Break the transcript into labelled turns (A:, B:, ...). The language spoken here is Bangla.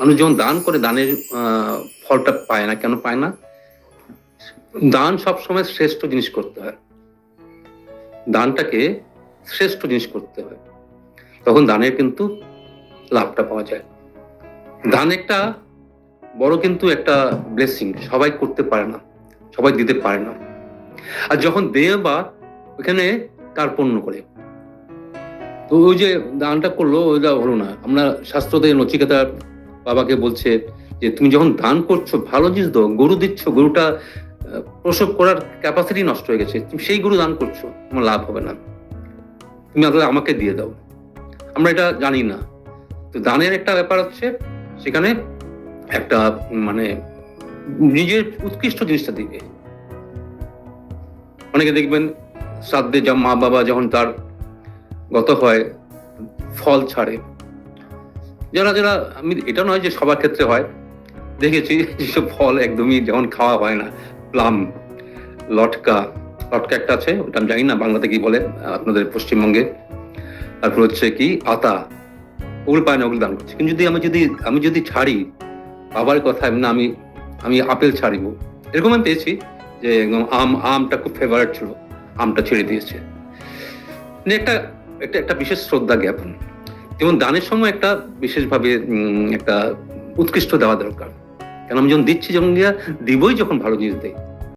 A: মানুষ যখন দান করে, দানের ফলটা পায় না, কেন পায় না? দান সবসময় শ্রেষ্ঠ জিনিস করতে হয়। দানটাকে শ্রেষ্ঠ জিনিস করতে হয়। তখন দানের কিন্তু লাভটা পাওয়া যায়। দান একটা বড় কিন্তু একটা ব্লেসিং সবাই করতে পারে না, সবাই দিতে পারে না। আর যখন দেয় বা ওখানে কার্পণ্য করে। তো ওই যে দানটা করল, ওইটা হলো না। আমরা শাস্ত্রতে নচিকেতার বাবাকে বলছে যে, তুমি যখন দান করছ, ভালো জিনিস দাও, গরু দিচ্ছ, গরুটা প্রসব করার ক্যাপাসিটি নষ্ট হয়ে গেছে, তুমি সেই গরু দান করছ, তোমার লাভ হবে না। তুমি আসলে আমাকে দিয়ে দাও। আমরা এটা জানি না। তো দানের একটা ব্যাপার হচ্ছে, সেখানে একটা মানে নিজের উৎকৃষ্ট জিনিসটা দিবে। অনেকে দেখবেন, শ্রাদ্ধে যা মা বাবা যখন তার গত হয়, ফল ছাড়ে যারা যারা, আমি, এটা নয় যে সবার ক্ষেত্রে হয়। দেখেছি যেসব ফল একদমই যেমন খাওয়া হয় না। প্লাম, লটকা লটকা একটা আছে, ওটা আমি জানি না বাংলাতে কি বলে, আপনাদের পশ্চিমবঙ্গে। তারপর হচ্ছে কি, আতা ওগুলো পায় না ওগুলো দান করছে। কিন্তু যদি আমি যদি আমি যদি ছাড়ি, বাবার কথা না, আমি আমি আপেল ছাড়িব। এরকম আমি পেয়েছি যে একদম আম, আমটা খুব ফেভারেট ছিল, আমটা ছেড়ে দিয়েছে। একটা একটা একটা বিশেষ শ্রদ্ধা জ্ঞাপন। যেমন দানের সময় একটা বিশেষভাবে একটা উৎকৃষ্ট দেওয়া দরকার। কেন আমি যখন দিচ্ছি, যখন দিয়া দিবই যখন ভালো জিনিস দেয়